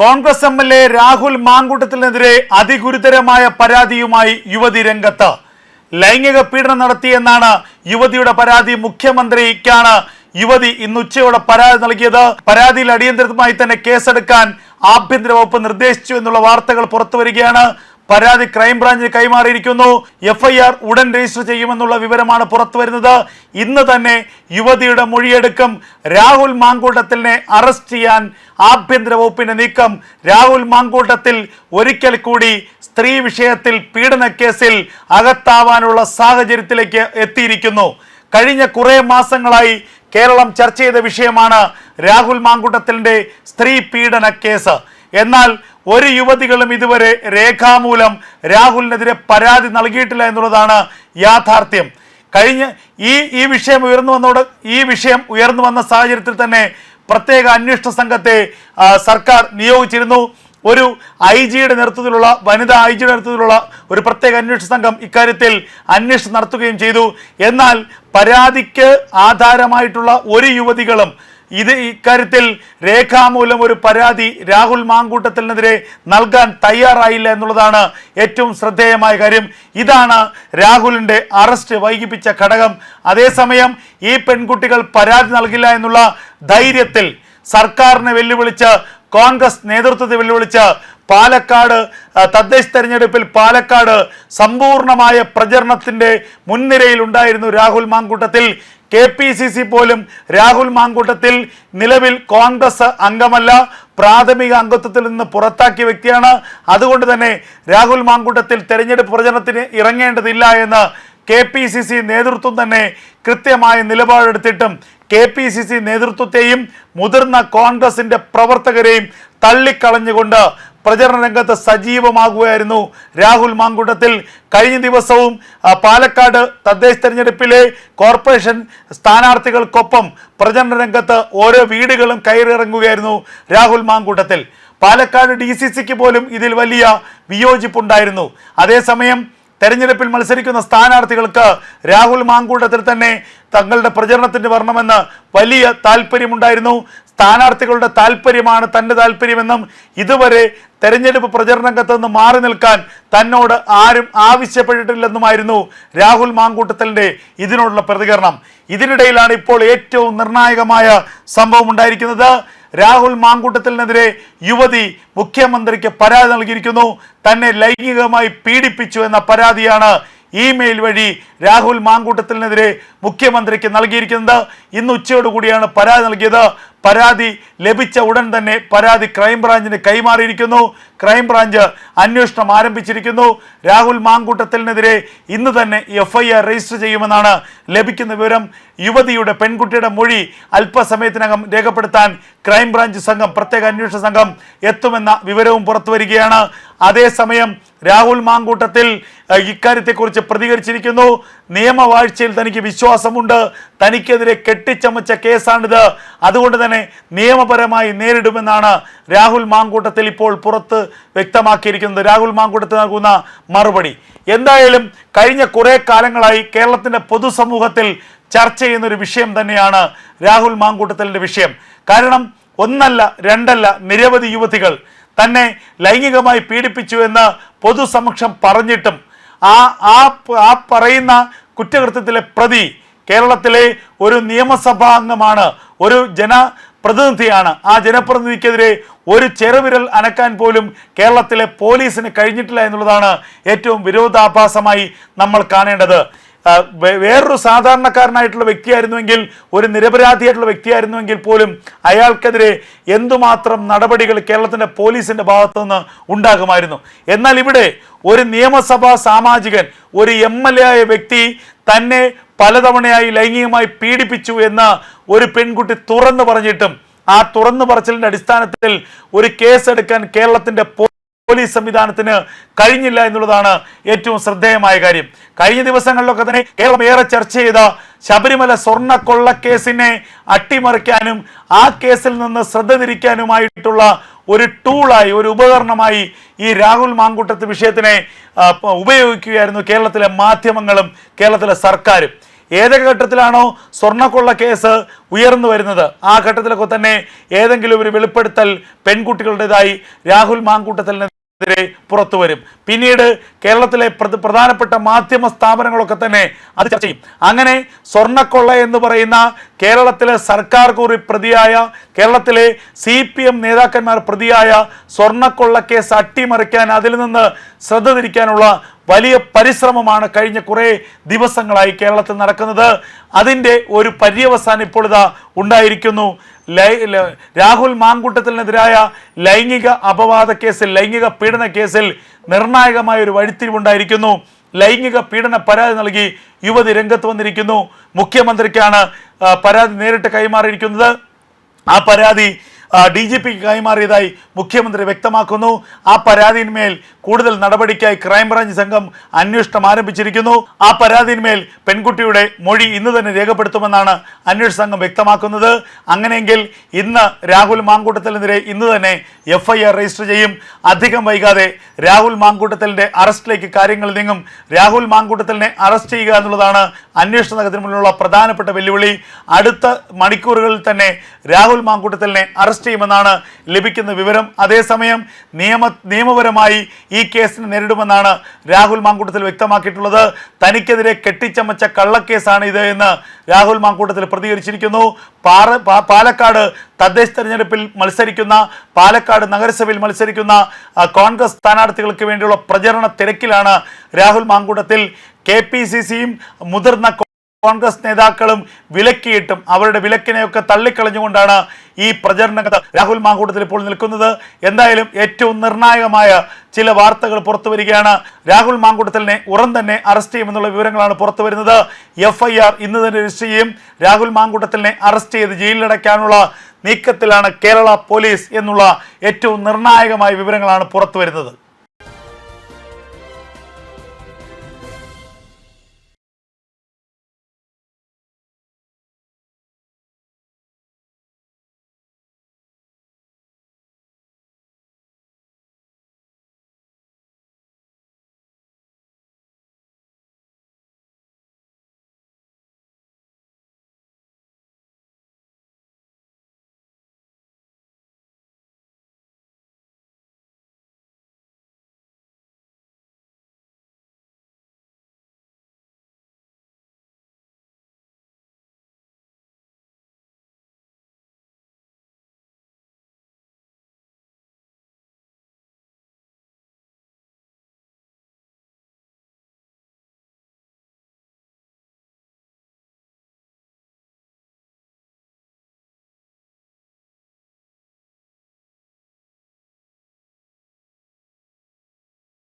Congress M L A Rahul മാങ്കൂട്ടത്തിനെതിരെ അതിഗുരുതരമായ പരാതിയുമായി യുവതി രംഗത്ത്. ലൈംഗിക പീഡനം നടത്തിയെന്നാണ് യുവതിയുടെ പരാതി. മുഖ്യമന്ത്രിക്കാണ് യുവതി ഇന്ന് ഉച്ചയോടെ പരാതി നൽകിയത്. പരാതിയിൽ അടിയന്തരമായി തന്നെ കേസെടുക്കാൻ ആഭ്യന്തര വകുപ്പ് നിർദ്ദേശിച്ചു എന്നുള്ള വാർത്തകൾ പുറത്തു വരികയാണ് പരാതി ക്രൈംബ്രാഞ്ചിന് കൈമാറിയിരിക്കുന്നു. എഫ്ഐആർ ഉടൻ രജിസ്റ്റർ ചെയ്യുമെന്നുള്ള വിവരമാണ് പുറത്തുവരുന്നത്. ഇന്ന് തന്നെ യുവതിയുടെ മൊഴിയെടുക്കും. രാഹുൽ മാങ്കൂട്ടത്തിനെ അറസ്റ്റ് ചെയ്യാൻ ആഭ്യന്തര വകുപ്പിന്റെ നീക്കം. രാഹുൽ മാങ്കൂട്ടത്തിൽ ഒരിക്കൽ കൂടി സ്ത്രീ വിഷയത്തിൽ പീഡനക്കേസിൽ അകത്താവാനുള്ള സാഹചര്യത്തിലേക്ക് എത്തിയിരിക്കുന്നു. കഴിഞ്ഞ കുറേ മാസങ്ങളായി കേരളം ചർച്ച ചെയ്ത വിഷയമാണ് രാഹുൽ മാങ്കൂട്ടത്തിന്റെ സ്ത്രീ പീഡന കേസ്. എന്നാൽ ഒരു യുവതികളും ഇതുവരെ രേഖാമൂലം രാഹുലിനെതിരെ പരാതി നൽകിയിട്ടില്ല എന്നുള്ളതാണ് യാഥാർത്ഥ്യം. കഴിഞ്ഞ ഈ ഈ വിഷയം ഉയർന്നു വന്നോട് ഈ വിഷയം ഉയർന്നു വന്ന സാഹചര്യത്തിൽ തന്നെ പ്രത്യേക അന്വേഷണ സംഘത്തെ സർക്കാർ നിയോഗിച്ചിരുന്നു. ഒരു ഐ ജിയുടെ നേതൃത്വത്തിലുള്ള വനിതാ ഐ ജിയുടെ നേതൃത്വത്തിലുള്ള ഒരു പ്രത്യേക അന്വേഷണ സംഘം ഇക്കാര്യത്തിൽ അന്വേഷണം നടത്തുകയും ചെയ്തു. എന്നാൽ പരാതിക്ക് ആധാരമായിട്ടുള്ള ഒരു യുവതികളും ഇത് ഇക്കാര്യത്തിൽ രേഖാമൂലം ഒരു പരാതി രാഹുൽ മാങ്കൂട്ടത്തിനെതിരെ നൽകാൻ തയ്യാറായില്ല എന്നുള്ളതാണ് ഏറ്റവും ശ്രദ്ധേയമായ കാര്യം. ഇതാണ് രാഹുലിന്റെ അറസ്റ്റ് വൈകിപ്പിച്ച ഘടകം. അതേസമയം ഈ പെൺകുട്ടികൾ പരാതി നൽകില്ല എന്നുള്ള ധൈര്യത്തിൽ സർക്കാരിനെ വെല്ലുവിളിച്ച് കോൺഗ്രസ് നേതൃത്വത്തെ വെല്ലുവിളിച്ച് പാലക്കാട് തദ്ദേശ തെരഞ്ഞെടുപ്പിൽ പാലക്കാട് സമ്പൂർണമായ പ്രചരണത്തിന്റെ മുൻനിരയിൽ ഉണ്ടായിരുന്നു Rahul Mamkootathil. K P C C പോലും രാഹുൽ മാങ്കൂട്ടത്തിൽ നിലവിൽ കോൺഗ്രസ് അംഗമല്ല പ്രാഥമിക അംഗത്വത്തിൽ നിന്ന് പുറത്താക്കിയ വ്യക്തിയാണ്. അതുകൊണ്ട് തന്നെ രാഹുൽ മാങ്കൂട്ടത്തിൽ തെരഞ്ഞെടുപ്പ് പ്രചരണത്തിന് ഇറങ്ങേണ്ടതില്ല എന്ന് കെ പി സി സി നേതൃത്വം തന്നെ കൃത്യമായ നിലപാടെടുത്തിട്ടും കെ പി സി സി നേതൃത്വത്തെയും മുതിർന്ന കോൺഗ്രസിന്റെ പ്രവർത്തകരെയും തള്ളിക്കളഞ്ഞുകൊണ്ട് പ്രചരണ രംഗത്ത് സജീവമാകുകയായിരുന്നു. രാഹുൽ മാങ്കൂട്ടത്തിൽ കഴിഞ്ഞ ദിവസവും പാലക്കാട് തദ്ദേശ തെരഞ്ഞെടുപ്പിലെ കോർപ്പറേഷൻ സ്ഥാനാർത്ഥികൾക്കൊപ്പം പ്രചരണ രംഗത്ത് ഓരോ വീടുകളും കയറിയിറങ്ങുകയായിരുന്നു രാഹുൽ മാങ്കൂട്ടത്തിൽ. പാലക്കാട് ഡി സി സിക്ക് പോലും ഇതിൽ വലിയ വിയോജിപ്പുണ്ടായിരുന്നു. അതേസമയം തെരഞ്ഞെടുപ്പിൽ മത്സരിക്കുന്ന സ്ഥാനാർത്ഥികൾക്ക് രാഹുൽ മാങ്കൂട്ടത്തിൽ തന്നെ തങ്ങളുടെ പ്രചരണത്തിന് വരണമെന്ന് വലിയ താല്പര്യമുണ്ടായിരുന്നു. സ്ഥാനാർത്ഥികളുടെ താല്പര്യമാണ് തന്റെ താല്പര്യമെന്നും ഇതുവരെ തെരഞ്ഞെടുപ്പ് പ്രചരണ രംഗത്ത് നിന്ന് മാറി നിൽക്കാൻ തന്നോട് ആരും ആവശ്യപ്പെട്ടിട്ടില്ലെന്നുമായിരുന്നു രാഹുൽ മാങ്കൂട്ടത്തലിന്റെ ഇതിനോടുള്ള പ്രതികരണം. ഇതിനിടയിലാണ് ഇപ്പോൾ ഏറ്റവും നിർണായകമായ സംഭവം ഉണ്ടായിരിക്കുന്നത്. രാഹുൽ മാങ്കൂട്ടത്തിനെതിരെ യുവതി മുഖ്യമന്ത്രിക്ക് പരാതി നൽകിയിരിക്കുന്നു. തന്നെ ലൈംഗികമായി പീഡിപ്പിച്ചു എന്ന പരാതിയാണ് ഇമെയിൽ വഴി രാഹുൽ മാങ്കൂട്ടത്തിനെതിരെ മുഖ്യമന്ത്രിക്ക് നൽകിയിരിക്കുന്നത് ഇന്ന് ഉച്ചയോടുകൂടിയാണ് പരാതി നൽകിയത്. പരാതി ലഭിച്ച ഉടൻ തന്നെ പരാതി ക്രൈംബ്രാഞ്ചിന് കൈമാറിയിരിക്കുന്നു. ക്രൈംബ്രാഞ്ച് അന്വേഷണം ആരംഭിച്ചിരിക്കുന്നു. രാഹുൽ മാങ്കൂട്ടത്തിനെതിരെ ഇന്ന് തന്നെ എഫ്ഐആർ രജിസ്റ്റർ ചെയ്യുമെന്നാണ് ലഭിക്കുന്ന വിവരം. യുവതിയുടെ പെൺകുട്ടിയുടെ മൊഴി അല്പസമയത്തിനകം രേഖപ്പെടുത്താൻ ക്രൈംബ്രാഞ്ച് സംഘം പ്രത്യേക അന്വേഷണ സംഘം എത്തുമെന്ന വിവരവും പുറത്തുവരികയാണ്. അതേസമയം രാഹുൽ മാങ്കൂട്ടത്തിൽ ഇക്കാര്യത്തെക്കുറിച്ച് പ്രതികരിച്ചിരിക്കുന്നു. നിയമവാഴ്ചയിൽ തനിക്ക് വിശ്വാസമുണ്ട്. തനിക്കെതിരെ കെട്ടിച്ചമച്ച കേസാണിത്. അതുകൊണ്ട് തന്നെ നിയമപരമായി നേരിടുമെന്നാണ് രാഹുൽ മാങ്കൂട്ടത്തിൽ ഇപ്പോൾ പുറത്ത് വ്യക്തമാക്കിയിരിക്കുന്നത്. രാഹുൽ മാങ്കൂട്ടത്തിൽ നൽകുന്ന മറുപടി. എന്തായാലും കഴിഞ്ഞ കുറേ കാലങ്ങളായി കേരളത്തിന്റെ പൊതുസമൂഹത്തിൽ ചർച്ച ചെയ്യുന്ന ഒരു വിഷയം തന്നെയാണ് രാഹുൽ മാങ്കൂട്ടത്തിലിന്റെ വിഷയം. കാരണം ഒന്നല്ല രണ്ടല്ല നിരവധി യുവതികൾ തന്നെ ലൈംഗികമായി പീഡിപ്പിച്ചു എന്ന് പൊതുസമക്ഷം പറഞ്ഞിട്ടും ആ ആ ആ പറയുന്ന കുറ്റകൃത്യത്തിലെ പ്രതി കേരളത്തിലെ ഒരു നിയമസഭാ അംഗമാണ് ഒരു ജനപ്രതിനിധിയാണ്. ആ ജനപ്രതിനിധിക്കെതിരെ ഒരു ചെറുവിരൽ അനക്കാൻ പോലും കേരളത്തിലെ പോലീസിന് കഴിഞ്ഞിട്ടില്ല എന്നുള്ളതാണ് ഏറ്റവും വിരോധാഭാസമായി നമ്മൾ കാണേണ്ടത്. വേറൊരു സാധാരണക്കാരനായിട്ടുള്ള വ്യക്തിയായിരുന്നുവെങ്കിൽ ഒരു നിരപരാധിയായിട്ടുള്ള വ്യക്തിയായിരുന്നുവെങ്കിൽ പോലും അയാൾക്കെതിരെ എന്തുമാത്രം നടപടികൾ കേരളത്തിന്റെ പോലീസിന്റെ ഭാഗത്തു നിന്ന് ഉണ്ടാകുമായിരുന്നു. എന്നാൽ ഇവിടെ ഒരു നിയമസഭാ സാമാജികൻ ഒരു എം എൽ എ ആയ വ്യക്തി തന്നെ പലതവണയായി ലൈംഗികമായി പീഡിപ്പിച്ചു എന്ന് ഒരു പെൺകുട്ടി തുറന്നു പറഞ്ഞിട്ടും ആ തുറന്നു പറച്ചിലിന്റെ അടിസ്ഥാനത്തിൽ ഒരു കേസെടുക്കാൻ കേരളത്തിന്റെ പോലീസ് സംവിധാനത്തിന് കഴിഞ്ഞില്ല എന്നുള്ളതാണ് ഏറ്റവും ശ്രദ്ധേയമായ കാര്യം. കഴിഞ്ഞ ദിവസങ്ങളിലൊക്കെ തന്നെ കേരളം ഏറെ ചർച്ച ചെയ്ത ശബരിമല സ്വർണ കൊള്ളക്കേസിനെ അട്ടിമറിക്കാനും ആ കേസിൽ നിന്ന് ശ്രദ്ധ തിരിക്കാനുമായിട്ടുള്ള ഒരു ടൂളായി ഒരു ഉപകരണമായി ഈ രാഹുൽ മാങ്കൂട്ടത്ത് വിഷയത്തിനെ ഉപയോഗിക്കുകയായിരുന്നു കേരളത്തിലെ മാധ്യമങ്ങളും കേരളത്തിലെ സർക്കാരും. ഏതൊക്കെ ഘട്ടത്തിലാണോ സ്വർണക്കൊള്ള കേസ് ഉയർന്നു വരുന്നത്? ആ ഘട്ടത്തിലൊക്കെ തന്നെ ഏതെങ്കിലും ഒരു വെളിപ്പെടുത്തൽ പെൺകുട്ടികളുടേതായി രാഹുൽ മാങ്കൂട്ടത്തിനെതിരെ പുറത്തു വരും. പിന്നീട് കേരളത്തിലെ പ്രധ- പ്രധാനപ്പെട്ട മാധ്യമ സ്ഥാപനങ്ങളൊക്കെ തന്നെ അത് ചർച്ച ചെയ്യും. അങ്ങനെ സ്വർണക്കൊള്ള എന്ന് പറയുന്ന കേരളത്തിലെ സർക്കാർ കൂറി പ്രതിയായ കേരളത്തിലെ സി പി എം നേതാക്കന്മാർ പ്രതിയായ സ്വർണക്കൊള്ള കേസ് അട്ടിമറിക്കാൻ അതിൽ നിന്ന് ശ്രദ്ധ തിരിക്കാനുള്ള വലിയ പരിശ്രമമാണ് കഴിഞ്ഞ കുറേ ദിവസങ്ങളായി കേരളത്തിൽ നടക്കുന്നത്. അതിന്റെ ഒരു പര്യവസാനം ഇപ്പോൾ ഇതാ ഉണ്ടായിരിക്കുന്നു. രാഹുൽ മാങ്കൂട്ടത്തിനെതിരായ ലൈംഗിക അപവാദ കേസിൽ ലൈംഗിക പീഡന കേസിൽ നിർണായകമായ ഒരു വഴിത്തിരിവുണ്ടായിരിക്കുന്നു. ലൈംഗിക പീഡന പരാതി നൽകി യുവതി രംഗത്ത് വന്നിരിക്കുന്നു. മുഖ്യമന്ത്രിക്കാണ് പരാതി നേരിട്ട് കൈമാറിയിരിക്കുന്നത്. ആ പരാതി ഡി ജി പിക്ക് കൈമാറിയതായി മുഖ്യമന്ത്രി വ്യക്തമാക്കുന്നു. ആ പരാതിന്മേൽ കൂടുതൽ നടപടിക്കായി ക്രൈംബ്രാഞ്ച് സംഘം അന്വേഷണം ആരംഭിച്ചിരിക്കുന്നു. ആ പരാതിന്മേൽ പെൺകുട്ടിയുടെ മൊഴി ഇന്ന് തന്നെ രേഖപ്പെടുത്തുമെന്നാണ് അന്വേഷണ സംഘം വ്യക്തമാക്കുന്നത്. അങ്ങനെയെങ്കിൽ ഇന്ന് രാഹുൽ മാങ്കൂട്ടത്തിനെതിരെ ഇന്ന് തന്നെ എഫ് ഐ ആർ രജിസ്റ്റർ ചെയ്യും. അധികം വൈകാതെ രാഹുൽ മാങ്കൂട്ടത്തലിന്റെ അറസ്റ്റിലേക്ക് കാര്യങ്ങൾ നീങ്ങും. രാഹുൽ മാങ്കൂട്ടത്തലിനെ അറസ്റ്റ് ചെയ്യുക എന്നുള്ളതാണ് അന്വേഷണ സംഘത്തിന് മുന്നിലുള്ള പ്രധാനപ്പെട്ട വെല്ലുവിളി. അടുത്ത മണിക്കൂറുകളിൽ തന്നെ രാഹുൽ മാങ്കൂട്ടത്തലിനെ അറസ്റ്റ് ചെയ്യുമെന്നാണ് ലഭിക്കുന്ന വിവരം. അതേസമയം നിയമ നിയമപരമായി ഈ കേസിനെ നേരിടുമെന്നാണ് രാഹുൽ മാങ്കൂട്ടത്തിൽ വ്യക്തമാക്കിയിട്ടുള്ളത്. തനിക്കെതിരെ കെട്ടിച്ചമച്ച കള്ളക്കേസാണ് ഇത് എന്ന് രാഹുൽ മാങ്കൂട്ടത്തിൽ പ്രതികരിച്ചിരിക്കുന്നു. പാറ പാലക്കാട് തദ്ദേശ തെരഞ്ഞെടുപ്പിൽ മത്സരിക്കുന്ന പാലക്കാട് നഗരസഭയിൽ മത്സരിക്കുന്ന കോൺഗ്രസ് സ്ഥാനാർത്ഥികൾക്ക് വേണ്ടിയുള്ള പ്രചരണ തിരക്കിലാണ് Rahul Mamkootathil K P C സിയും മുതിർന്ന കോൺഗ്രസ് നേതാക്കളും വിലക്കിയിട്ടും അവരുടെ വിലക്കിനെയൊക്കെ തള്ളിക്കളഞ്ഞുകൊണ്ടാണ് ഈ പ്രചരണ കഥ രാഹുൽ മാങ്കൂട്ടത്തിൽ ഇപ്പോൾ നിൽക്കുന്നത്. എന്തായാലും ഏറ്റവും നിർണായകമായ ചില വാർത്തകൾ പുറത്തു വരികയാണ്. രാഹുൽ മാങ്കൂട്ടത്തിലിനെ ഉറൻ തന്നെ അറസ്റ്റ് ചെയ്യുമെന്നുള്ള വിവരങ്ങളാണ് പുറത്തു വരുന്നത്. എഫ് ഐ ആർ ഇന്ന് തന്നെ രജിസ്റ്റർ ചെയ്യും. രാഹുൽ മാങ്കൂട്ടത്തിലിനെ അറസ്റ്റ് ചെയ്ത് ജയിലിലടയ്ക്കാനുള്ള നീക്കത്തിലാണ് കേരള പോലീസ് എന്നുള്ള ഏറ്റവും നിർണായകമായ വിവരങ്ങളാണ് പുറത്തു വരുന്നത്.